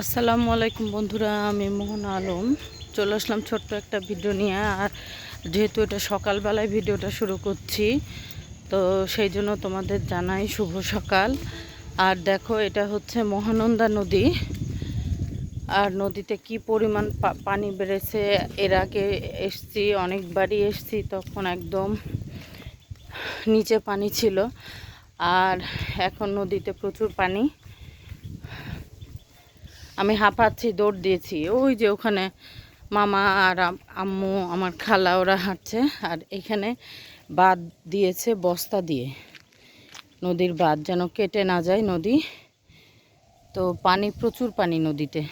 আসসালামু আলাইকুম বন্ধুরা, আমি মোহন আলম। চলে আসলাম ছোট্ট একটা ভিডিও নিয়ে, আর যেহেতু এটা সকালবেলায় ভিডিওটা শুরু করছি, তো সেই জন্য তোমাদের জানাই শুভ সকাল। আর দেখো, এটা হচ্ছে মহানন্দা নদী। আর নদীতে কি পরিমাণ পানি বেড়েছে, এর আগে এসছি, অনেকবারই এসছি, তখন একদম নিচে পানি ছিল। আর এখন নদীতে প্রচুর পানি। আমি হাঁপাচ্ছি, দৌড় দিয়েছি। ওই যে ওখানে মামা আর আম্মু, আমার খালা, ওরা হাঁটছে। আর এখানে বাঁধ দিয়েছে বস্তা দিয়ে। নদীর বাঁধ যেন কেটে না যায় নদী। তো পানি, প্রচুর পানি নদীতে।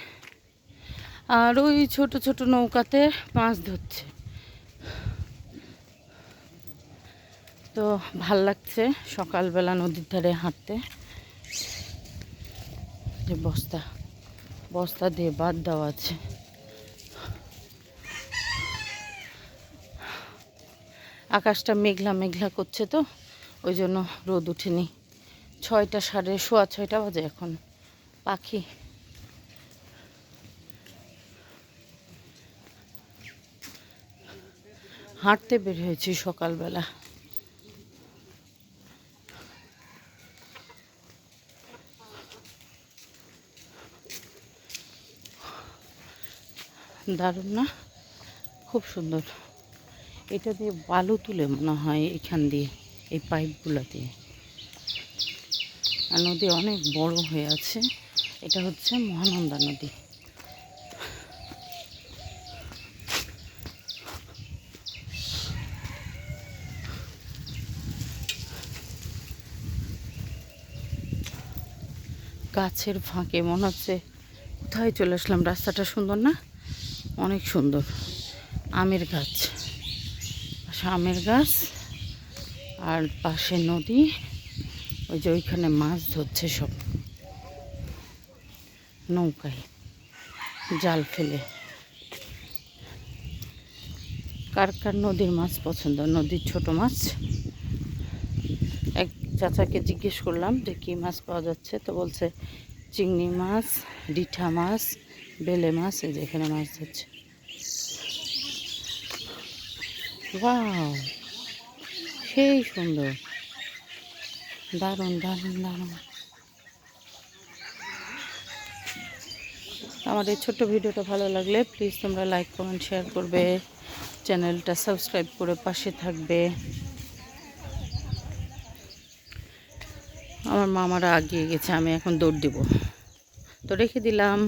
আর ওই ছোট ছোট নৌকাতে মাছ ধরছে। তো ভালো লাগছে সকালবেলা নদীর ধারে হাঁটতে। যে বস্তা। বস্তা দিয়ে বাদ দেওয়া আছে। আকাশটা মেঘলা মেঘলা করছে তো, ওই জন্য রোদ উঠেনি। ছয়টা সাড়ে সোয়া ছয়টা বাজে এখন। পাখি। হাঁটতে বের হয়েছি সকালবেলা। দারুণ না? খুব সুন্দর। এটা দিয়ে বালু তুলে মনে হয় এখান দিয়ে, এই পাইপগুলো দিয়ে আর নদী অনেক বড় হয়ে আছে। এটা হচ্ছে মহানন্দা নদী। গাছের ফাঁকে মনে হচ্ছে কোথায় চলে আসলাম? রাস্তাটা সুন্দর না? অনেক সুন্দর। আমের গাছ। আমের গাছ আর পাশে নদী। ওই যে ওইখানে মাছ ধরছে সব। নৌকায় জাল ফেলে। কার কার নদীর মাছ পছন্দ? নদীর ছোট মাছ? এক চাচাকে জিজ্ঞেস করলাম যে কী মাছ পাওয়া যাচ্ছে? তো বলছে চিংড়ি মাছ রিঠা মাছ বেলে মাছ, এই যে এখানে মাছ ধরছে। সেই সুন্দর। দারুণ দারুণ দারুণ। আমার এই ছোট্ট ভিডিওটা ভালো লাগলে প্লিজ তোমরা লাইক কমেন্ট শেয়ার করবে। চ্যানেলটা সাবস্ক্রাইব করে পাশে থাকবে। আমার মামারা আগিয়ে গেছে, আমি এখন দৌড় দিব। তো রেখে দিলাম।